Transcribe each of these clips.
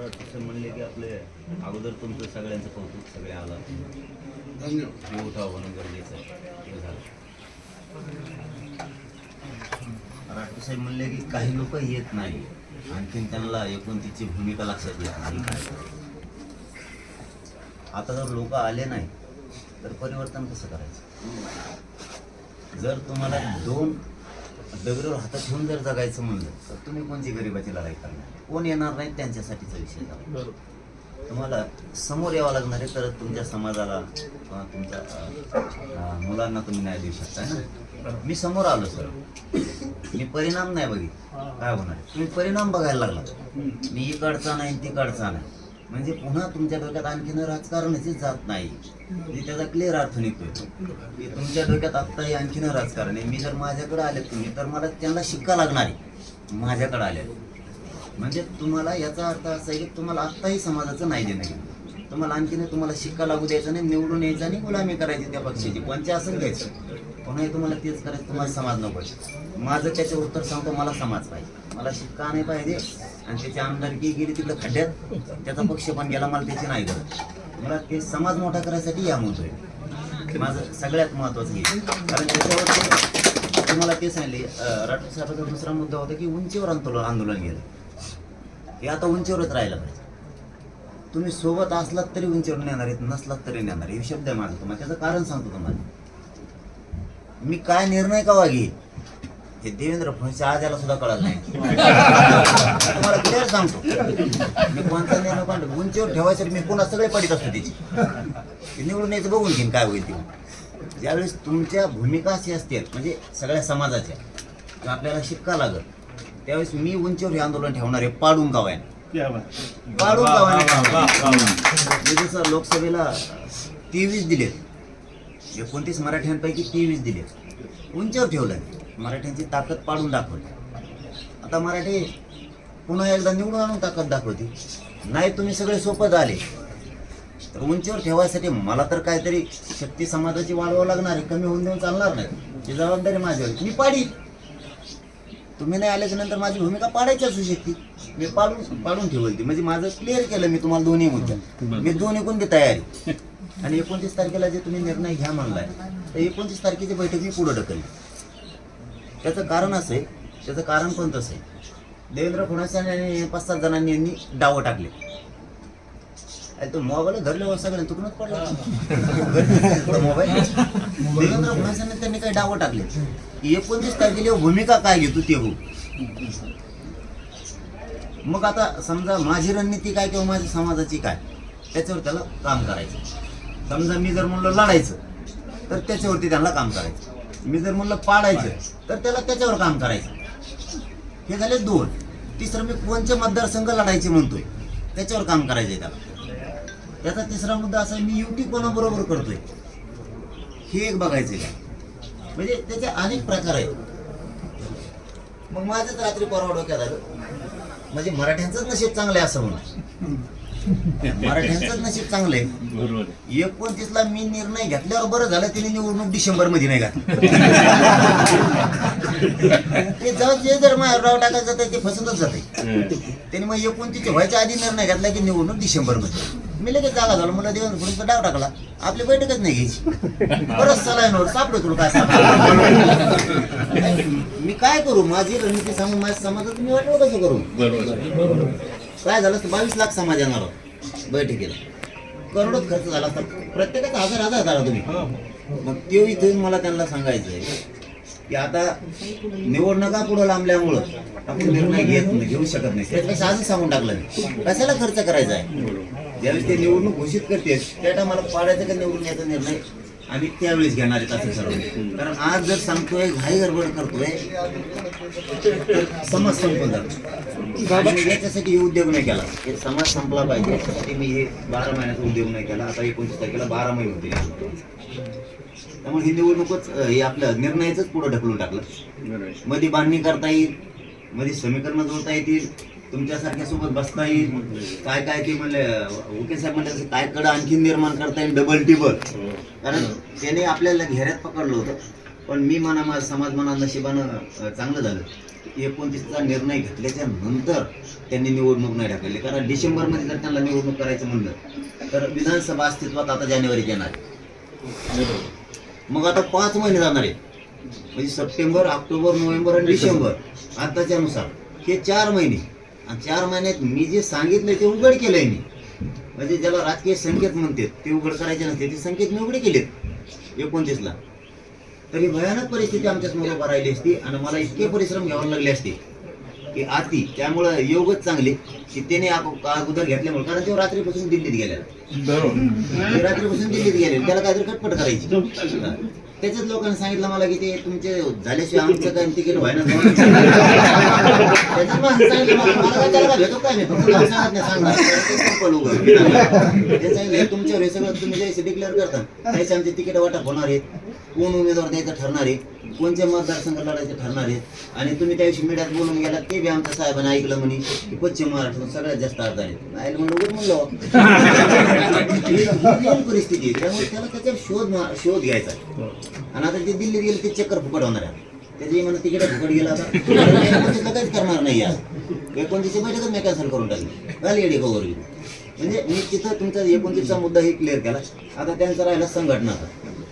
तर तसं म्हणले की आपले अगोदर तुमचं सगळ्यांचं कौतुक सगळे आला. धन्यवाद. मी उठाव म्हणून गरजेचं आहे. ते झालं. राठोड साहेब म्हणले की काही लोक येत नाही. आणखीन त्यांना एकूण तिची भूमिका लक्षात येत नाही काय आता जर लोक आले नाही तर परिवर्तन कसं करायचं? जर तुम्हाला दोन दगडावर हातात ठेवून जर जगायचं म्हणलं तर तुम्ही कोणती गरिबाची लढाई करणार? कोण येणार नाही त्यांच्यासाठीचा विषय झाला. तुम्हाला समोर यावं लागणार आहे तर तुमच्या समाजाला किंवा तुमच्या मुलांना तुम्ही न्याय देऊ शकता ना? मी समोर आलो सर. मी परिणाम नाही बघित काय होणार? तुम्ही परिणाम बघायला लागला. मी इकडचा नाही तिकडचा नाही. म्हणजे पुन्हा तुमच्या डोक्यात आणखीन राजकारणाची जात नाही. म्हणजे त्याचा क्लिअर अर्थ निघतोय की तुमच्या डोक्यात आत्ताही आणखीन राजकारण आहे. मी जर माझ्याकडे आले तुम्ही तर मला त्यांना शिक्का लागणार आहे. माझ्याकडे आले म्हणजे तुम्हाला याचा अर्थ असा आहे की तुम्हाला आत्ताही समाजाचं नाही देणं तुम्हाला आणखीन तुम्हाला शिक्का लागू द्यायचा नाही निवडून यायचं आणि गुलामी करायची त्या पक्षाची. कोणत्या असं घ्यायचं? पुन्हा हे तुम्हाला तेच करायचं. तुम्हाला समाज नको माझं त्याचं उत्तर सांगतो मला समाज पाहिजे. मला शिक्का नाही पाहिजे. आणि त्याची आमदारकी गेली तिकडं खड्ड्यात. त्याचा पक्ष पण गेला मला त्याची नाही गरज. मला ते समाज मोठा करायसाठी या म्हणतोय. माझं सगळ्यात महत्वाचं हे. कारण त्याच्यावर तुम्हाला ते सांगले राठोड साहेबाचा दुसरा मुद्दा होता की उंचीवर आंदोलन आंदोलन गेलं हे आता उंचीवरच राहिलं पाहिजे. तुम्ही सोबत असलात तरी उंचीवर नेणार आहेत नसलात तरी नेणार हे शब्द आहे माझा. तुम्हाला त्याचं कारण सांगतो तुम्हाला. मी काय निर्णय का घेईन हे देवेंद्र फडणवीस आज याला सुद्धा कळत नाही. तुम्हाला क्लिअर सांगतो. मी कोणता निर्णय कोणता उंचीवर ठेवायसाठी मी पुन्हा सगळे पडित असतो त्याची ते निवडून यायचं बघून घेईन काय होईल ते. ज्यावेळेस तुमच्या भूमिका अशी असतील म्हणजे सगळ्या समाजाच्या किंवा आपल्याला शिक्का लागत त्यावेळेस मी उंचीवर हे आंदोलन ठेवणार आहे पाडून गावायन पाडून गावाने मी जसं लोकसभेला तेवीस दिलेत एकोणतीस मराठ्यांपैकी तेवीस दिलेत उंचीवर ठेवलं. मराठ्यांची ताकद पाडून दाखवली. आता मराठी पुन्हा एकदा निवडून आणून ताकद दाखवते. नाही तुम्ही सगळे सोपत आले तर उंचीवर ठेवायसाठी मला तर काहीतरी शक्ती समाजाची वाढवावं लागणार आहे. कमी होऊन देऊन चालणार नाही. ती जबाबदारी माझ्यावर आहे. मी पाडी तुम्ही नाही आल्याच्यानंतर माझी भूमिका पाडायची असू शकते. मी पाडून पाडून ठेवली ती म्हणजे माझं क्लिअर केलं मी तुम्हाला दोन्ही मुद्दे. मी दोन्ही कोणती तयारी. आणि एकोणतीस तारखेला जे तुम्ही निर्णय घ्या म्हणलाय तर एकोणतीस तारखेची बैठक मी पुढं ढकलली. त्याचं कारण असं आहे त्याचं कारण पण तसं आहे. देवेंद्र फडणवीस आणि पाच सात जणांनी यांनी डावं टाकले. अरे तो मोबाईल धरले सगळ्यांना तुकडूनच पडला मोबाईल. देवेंद्र फडणवीसांनी त्यांनी काही डावं टाकले. एकोणतीस तारखेला भूमिका काय घेतो ते हो. मग आता समजा माझी रणनीती काय किंवा माझ्या समाजाची काय त्याच्यावर त्याला काम करायचं. समजा मी जर म्हणलं लढायचं तर त्याच्यावरती त्यांना काम करायचं. मी जर म्हणलं पाडायचं तर त्याला त्याच्यावर काम करायचं. हे झाले दोन. तिसरं मी कोणचे मतदारसंघ लढायचे म्हणतोय त्याच्यावर काम करायचंय त्याला. त्याचा तिसरा मुद्दा असा आहे, मी युती कोणाबरोबर करतोय. हे एक बघायचं आहे म्हणजे त्याचे अनेक प्रकार आहेत. मग माझंच रात्री परवा डोक्यात आलं. म्हणजे मराठ्यांचंच नशीब चांगलं आहे असं म्हणून. मराठ्यांचंच नशीब चांगलं आहे. एकोणतीसला मी निर्णय घेतल्यावर बरं झालं तिने निवडणूक डिसेंबरमध्ये नाही घातली. ते जाऊ जे जर डाव टाकायचं जातं ते फसतच जाते. त्यांनी मग एकोणतीसच्या व्हायच्या आधी निर्णय घेतला की निवडणूक डिसेंबरमध्ये मी लगेच जागा झालो मला देवेंद्र फडणवीसचा डाव टाकला. आपली बैठकच नाही घ्यायची. परत सलाईनवर सापडो तुला काय मी काय करू? माझी रणनीती सांगून माझ्या समाजात मी वाटलं कसं करू? काय झालं असतं? बावीस लाख समाज येणार बैठकीला. करोडोत खर्च झाला असता. प्रत्येकाचा हजार हजार झाला तुम्ही. मग ते इथून मला त्यांना सांगायचं आहे की आता निवडणुका पुढं लांबल्यामुळं आपण निर्णय घेत नाही घेऊ शकत नाही. त्यापेक्षा आजच सांगून टाकलं मी. कशाला खर्च करायचा आहे? ज्यावेळेस ते निवडणूक घोषित करते त्या टायमाला पाडायचं का निवडून याचा निर्णय? आम्ही त्यावेळेस घेणार आहेत असं सर्व कारण आज जर सांगतोय घाई गडबड करतोय तर समाज संपून जातो याच्यासाठी हे उद्योग नाही केला. हे समाज संपला पाहिजे. याच्यासाठी मी हे बारा महिन्याचा उद्योग नाही केला. आता एकोणतीस तारखेला बारा महिने होते त्यामुळे ही निवडणूकच हे आपलं निर्णयाच पुढे ढकलून टाकलं. मध्ये बांधणी करता येईल मध्ये समीकरण जोडता येतील. तुमच्यासारख्या सोबत बसता येईल. काय काय ते म्हणले ओके साहेब म्हणले तसं काय कडं आणखीन निर्माण करता येईल डबल टिबल कारण त्याने आपल्याला घेऱ्यात पकडलं होतं. पण मी म्हणा माझा समाज म्हणा नशिबानं चांगलं झालं. एकोणतीसचा निर्णय घेतल्याच्या नंतर त्यांनी निवडणूक नाही ढकलली. कारण डिसेंबरमध्ये जर त्यांना निवडणूक करायचं म्हणलं तर विधानसभा अस्तित्वात आता जानेवारीत येणार आहे. मग आता पाच महिने जाणार आहेत. म्हणजे सप्टेंबर ऑक्टोबर नोव्हेंबर आणि डिसेंबर आताच्या नुसार हे चार महिने. आणि चार महिन्यात मी जे सांगितलंय ते उघड केलंय मी. म्हणजे ज्याला राजकीय संकेत म्हणतात ते उघड करायचे नसते ते संकेत मी उघडे केलेत एकोणतीसला. तरी भयानक परिस्थिती आमच्यासमोर उभा राहिली असती आणि मला इतके परिश्रम घ्यावे लागले असते की आती त्यामुळं योगच चांगले की त्याने अगो- अगोदर घेतल्यामुळे. कारण तो रात्रीपासून दिल्लीत गेलेला. रात्रीपासून दिल्लीत गेले त्याला काहीतरी कटपट करायची. हा. त्याच्याच लोकांनी सांगितलं मला की ते तुमचे झाल्याशिवाय आमचं काय तिकीट व्हायना त्याच्यात मला सांगितलं मला मला काय त्याला काय भेटत काय नाही फक्त नाव सांगत नाही सांगणार ते simple उघड. ते सांगितलं हे तुमच्यावर हे सगळं तुम्ही जसे डिक्लेअर करता त्याचे आमचे तिकीट वाटप होणार आहेत कोण उमेदवार द्यायचं ठरणार आहे कोणत्या मतदारसंघ लढायचे ठरणार आहेत आणि तुम्ही त्या दिवशी मीडियात बोलून गेला ते बी आमच्या साहेबांनी ऐकलं म्हणे की पश्चिम महाराष्ट्रात सगळ्यात जास्त अर्ज आहेत आयला म्हणलं उघड म्हणलं ही- ही real परिस्थिती आहे त्यामुळे त्याला त्याच्यावर शोध शोध घ्यायचा. आणि आता ते दिल्लीत गेले ते चक्कर फुकट होणार आहे त्याची म्हणा तिकीट फुकट गेला आता? काहीच करणार नाही यार. एकोणतीसची बैठकच मी कॅन्सल करून टाकली. झाली येडी कवर म्हणजे मी तिथं तुमचा एकोणतीसचा मुद्दा ही क्लिअर केला. आता त्यांचा राहिला संघटनाचा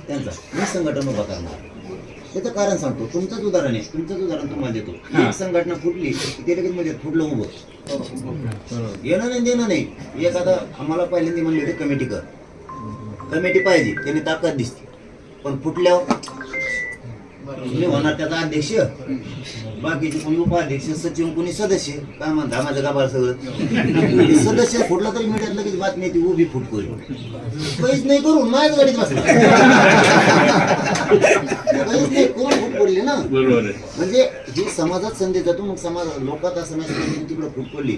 त्यांचा. मी संघटन उभा करणार. त्याचं कारण सांगतो. तुमचंच उदाहरण आहे. तुमचंच उदाहरण तुम्हाला देतो. एक संघटना फुटली ते लगेच म्हणजे फुटलं उभं. येणं नाही देणं नाही. एखादा आम्हाला पहिल्यांदा म्हणले होते कमिटी कर. कमिटी पाहिजे. त्याने ताकद दिसते. पण फुटल्यावर मी होणार त्याचा अध्यक्ष. बाकीचे कोणी उपाध्यक्ष सचिव कोणी सदस्य. काय म्हणता माझं गाभार सगळं? आणि सदस्य फुटला तरी मीडियात लगेच बातमी येते उभी फुट करून काहीच नाही करून माझ्याच गाडीत बसला. काहीच नाही करून फुट पडली ना? म्हणजे ही समाजात संधी जातो मग समाज लोकात असं नाही की तिकडे फूट पडली.